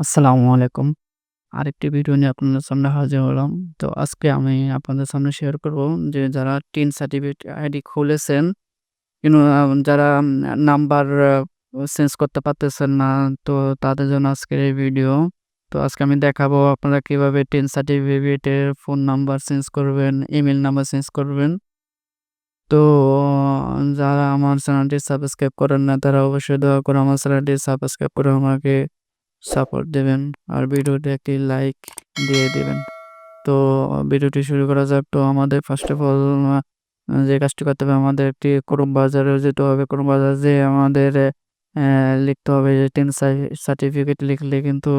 আসসালামু আলাইকুম। আরেকটি ভিডিও নিয়ে আপনাদের সামনে হাজির হলাম। তো আজকে আমি আপনাদের সামনে শেয়ার করব যে যারা টিন সার্টিফিকেট আইডি খুলেছেন যারা নাম্বার চেঞ্জ করতে পারতেছেন না তো তাদের জন্য আজকের এই ভিডিও। তো আজকে আমি দেখাবো আপনারা কীভাবে টিন সার্টিফিকেটের ফোন নাম্বার চেঞ্জ করবেন, ইমেল নাম্বার চেঞ্জ করবেন। তো যারা আমার চ্যানেলটি সাবস্ক্রাইব করেন না তারা অবশ্যই দয়া করে আমার চ্যানেলটি সাবস্ক্রাইব করে আমাকে সাপোর্ট দেবেন আর ভিডিওতে একটি লাইক দিয়ে দিবেন। তো ভিডিওটি শুরু করা যাক। তো আমাদের ফার্স্ট অফ অল যে কাজটি করতে হবে আমাদের একটি ক্রোম বাজারে যেতে হবে। ক্রোম বাজার যে আমাদের লিখতে হবে যে টেন সার্টিফিকেট লিখলে কিন্তু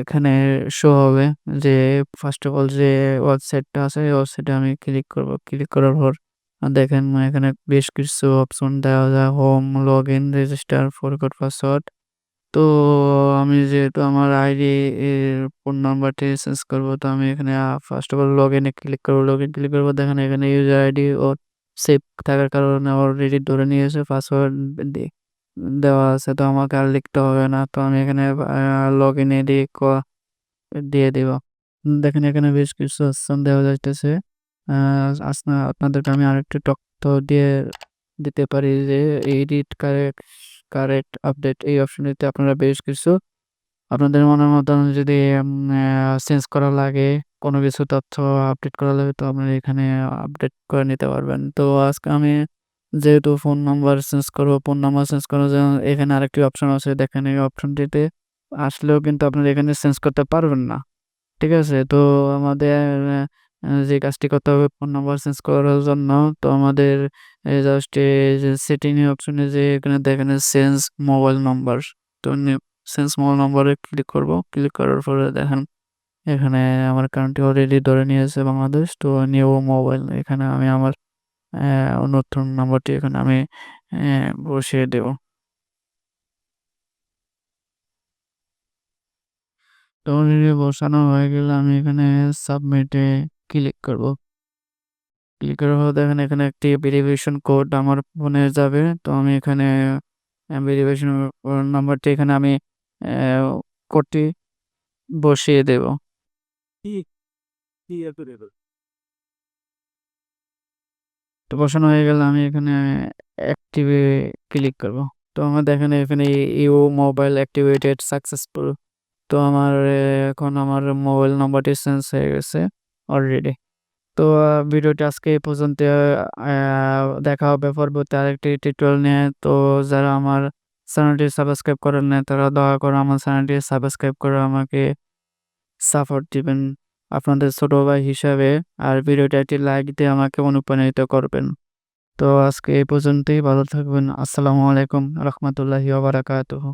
এখানে শো হবে যে ফার্স্ট অফ অল যে ওয়েবসাইটটা আছে এই ওয়েবসাইটে আমি ক্লিক করব। ক্লিক করার পর দেখেন এখানে বেশ কিছু অপশন দেওয়া যায় home, log in register, for forgot password. তো আমি যেহেতু আমার আইডি এর ফোন নাম্বারটি চেঞ্জ করব, তো আমি এখানে ফার্স্ট অফ অল লগইনে ক্লিক করব। লগইন ক্লিক করব, দেখেন এখানে ইউজার আইডি ও সেভ থাকার কারণে অলরেডি ধরে নিয়েছে পাসওয়ার্ড দেওয়া আছে, তো আমাকে আর লিখতে হবে না। তো আমি এখানে আ লগইন আইডি দিয়ে দিব। দেখেন এখানে বেশ কিছু অপশন দেওয়া যাইতেছে। আপনাদেরকে আমি আরেকটু তথ্য দিয়ে দিতে পারি যে এডিট কারেক্ট কারেক্ট আপডেট এই অপশনটিতে আপনারা বেশ কিছু আপনাদের মনের মতন যদি চেঞ্জ করা লাগে, কোনো কিছু তথ্য আপডেট করা লাগে, তো আপনারা এখানে আপডেট করে নিতে পারবেন। তো আজকে আমি যেহেতু ফোন নাম্বার চেঞ্জ করব ফোন নাম্বার চেঞ্জ করার জন্য এখানে আরেকটি অপশন আছে, দেখেন এই অপশনটিতে আসলেও কিন্তু আপনারা এখানে চেঞ্জ করতে পারবেন না। ঠিক আছে? তো আমাদের যে কাজটি করতে হবে ফোন নাম্বার চেঞ্জ করার জন্য তো আমাদের জাস্ট সেটিং অপশনে যে এখানে দেখেন চেঞ্জ মোবাইল নাম্বার তো চেঞ্জ মোবাইল নাম্বারে ক্লিক করব। ক্লিক করার পরে দেখেন, এখানে আমার কান্ট্রি অলরেডি ধরে নিয়েছে বাংলাদেশ। তো নিউ মোবাইল এখানে আমি আমার নতুন নাম্বারটি এখানে আমি বসিয়ে দেব। তো বসানো হয়ে গেলে আমি এখানে সাবমিটে ক্লিক করব। ক্লিক করার পর দেখেন এখানে একটি ভেরিফিকেশন কোড আমার ফোনে যাবে। তো আমি এখানে ভেরিফিকেশন নাম্বারটি এখানে আমি কোডটি বসিয়ে দেব। তো বসানো হয়ে গেলে আমি এখানে অ্যাক্টিভে ক্লিক করব। তো আমার দেখেন এখানে ইউ মোবাইল অ্যাক্টিভেটেড সাকসেসফুল। তো আমার এখন আমার মোবাইল নাম্বারটি চেঞ্জ হয়ে গেছে অলরেডি। তো ভিডিওটি আজকে এই পর্যন্ত দেখা হবে পরবর্তী আরেকটি টিউটোরিয়াল নিয়ে। তো, যারা আমার চ্যানেলটি সাবস্ক্রাইব করেন নাই, তারা দয়া করে আমার চ্যানেলটি সাবস্ক্রাইব করে আমাকে সাপোর্ট দিবেন আপনাদের ছোট ভাই হিসাবে। আর ভিডিওতে একটি লাইক দিয়ে আমাকে অনুপ্রাণিত করবেন। তো, আজকে এই পর্যন্তই ভালো থাকবেন। আসসালামু আলাইকুম রহমতুল্লাহি ওয়া বারাকাতুহু।